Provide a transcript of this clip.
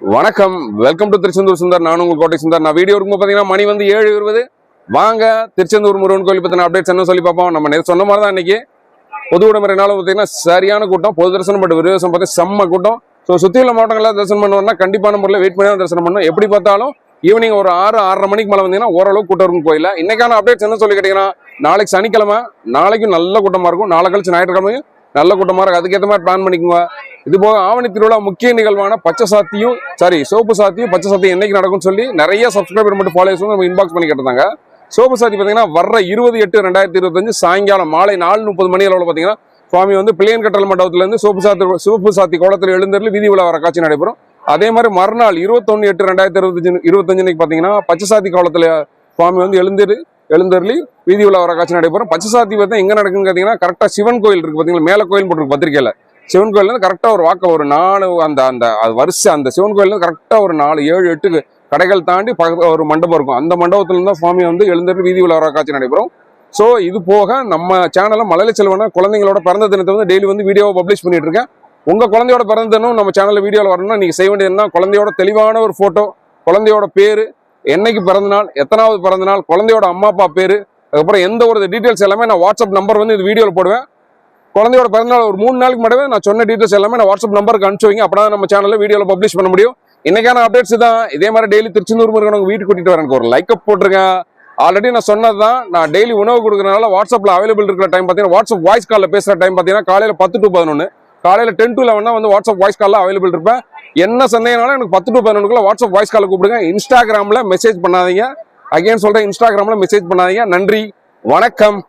வணக்கம். Welcome to Tiruchendur Sundar. நான் உங்கள் கோட்டை சுந்தர். நான் வீடியோ இருக்கும் பார்த்தீங்கன்னா மணி வந்து ஏழு இருபது. வாங்க திருச்செந்தூர் முருகன் கோயில் பற்றின அப்டேட்ஸ் என்ன சொல்லி பார்ப்போம். நம்ம நேத்து சொன்ன மாதிரி தான் இன்னைக்கு. பொது உடம்பு நாளும் பார்த்தீங்கன்னா சரியான கூட்டம். பொது தரிசனம் பட் விரிவாசம் பார்த்து செம்ம கூட்டம். ஸோ சுற்றியுள்ள மாவட்டங்களில் தரிசனம் பண்ணுவோம்னா கண்டிப்பான முறையில் வெயிட் பண்ணி தான் தரிசனம் பண்ணணும் எப்படி பார்த்தாலும் ஈவினிங் ஒரு ஆறு ஆறரை மணிக்கு மேலே வந்தீங்கன்னா ஓரளவு கூட்டம் இருக்கும் கோயிலில். இன்னைக்கான அப்டேட்ஸ் என்ன சொல்லி கேட்டிங்கன்னா நாளைக்கு சனிக்கிழமை நாளைக்கும் நல்ல கூட்டமாக இருக்கும். நாளை கழிச்சு ஞாயிற்றுக்கிழமையும் நல்ல கூட்டமாக இருக்கும் அதுக்கேற்ற மாதிரி பிளான் பண்ணிக்கோங்க. இது போக ஆவணி திருவிழா முக்கிய நிகழ்வான பச்சை சாத்தியும் சாரி சோப்பு சாத்தியும் பச்சை சாத்தியும் என்னைக்கு நடக்கும்னு சொல்லி நிறைய சப்ஸ்கிரைபர் மட்டும் ஃபாலோவர்ஸ் வந்து நம்ம இன்பாக்ஸ் பண்ணி கேட்டிருந்தாங்க. சோப்பு சாத்தி பார்த்தீங்கன்னா வர்ற இருபது எட்டு ரெண்டாயிரத்தி இருபத்தஞ்சு சாயங்காலம் மாலை நாலு முப்பது மணி அளவில் பார்த்தீங்கன்னா சுவாமி வந்து பிள்ளையன் கட்டல் மண்டபத்திலேருந்து சோப்பு சாத்தி சோப்பு சாத்தி கோலத்தில் எழுந்தரில் வீதி உலா வர காட்சி நடைபெறும். அதே மாதிரி மறுநாள் இருபத்தொன்னு எட்டு ரெண்டாயிரத்தி இருபத்தஞ்சு இருபத்தஞ்சு அன்னைக்கு பார்த்தீங்கன்னா பச்சை சாத்தி கோலத்தில் சுவாமி வந்து எழுந்திரு எழுந்தருளி வீதி உலா வர காட்சி நடைபெறும் பச்சை சாத்தி பார்த்தா எங்கே நடக்குன்னு பார்த்தீங்கன்னா கரெக்டாக சிவன் கோயில் இருக்குது பார்த்தீங்களா மேலே கோயில் போட்டிருக்கு பத்திரிக்கையில். சிவன் கோயிலேருந்து கரெக்டாக ஒரு வாக்க ஒரு நாலு அந்த அந்த அது வருஷம் அந்த சிவன் கோயில் கரெக்டாக ஒரு நாலு ஏழு எட்டு கடைகள் தாண்டி பக்கத்துல ஒரு மண்டபம் இருக்கும். அந்த மண்டபத்துலேருந்து தான் சுவாமி வந்து எழுந்தருளி வீதி உலா வர காட்சி நடைபெறும் ஸோ இது போக நம்ம சேனலில் மலையில செல்வன குழந்தைங்களோட பிறந்த தினத்தை வந்து டெய்லி வந்து வீடியோவை பப்ளிஷ் பண்ணிட்டு இருக்கேன். உங்கள் குழந்தையோட பிறந்த தினம் நம்ம சேனலில் வீடியோவில் வரணும்னா நீங்கள் செய்ய வேண்டியதுன்னா குழந்தையோட தெளிவான ஒரு ஃபோட்டோ குழந்தையோட பேர் என்னைக்கு பிறந்தநாள் எத்தனாவது பிறந்தநாள் குழந்தையோட அம்மா அப்பா பேர் அதுக்கப்புறம் எந்த ஒரு டீட்டெயில்ஸ் எல்லாமே நான் வாட்ஸ்அப் நம்பர் வந்து இந்த வீடியோவில் போடுவேன். குழந்தையோட பிறந்தநாள் ஒரு மூணு நாளைக்கு மட்டுமே நான் சொன்ன டீட்டெயில்ஸ் எல்லாமே நான் வாட்ஸ்அப் நம்பருக்கு அனுப்பிச்சு வைங்க. அப்போ நம்ம சேனலில் வீடியோவில் பப்ளிஷ் பண்ண முடியும். இன்னைக்கான அப்டேட்ஸ் தான். இதே மாதிரி டெய்லி திருச்செந்தூர் முருகன் உங்க வீட்டுக்கு கூட்டிட்டு வரேன். எனக்கு ஒரு லைக் அப் ஆல்ரெடி நான் சொன்னது தான் நான் டெய்லி உணவு கொடுக்குறதுனால வாட்ஸ்அப்பில் அவைலபிள் இருக்கிற டைம் பார்த்தீங்கன்னா வாட்ஸ்அப் வாய்ஸ் காலில் பேசுகிற டைம் பார்த்தீங்கன்னா காலையில் பத்து டு பதினொன்று காலையில் டென் டு லெவன் வந்து வாட்ஸ்அப் வாய்ஸ் காலில் அவைலபிள் இருப்பேன். என்ன சந்தேகனாலும் எனக்கு பத்து டு பதினொன்றுக்குள்ள வாட்ஸ்அப் வாய்ஸ் காலில் கூப்பிடுங்க. இன்ஸ்டாகிராமில் மெசேஜ் பண்ணாதீங்க. அகைன் சொல்கிறேன் இன்ஸ்டாகிராமில் மெசேஜ் பண்ணாதீங்க. நன்றி. வணக்கம்.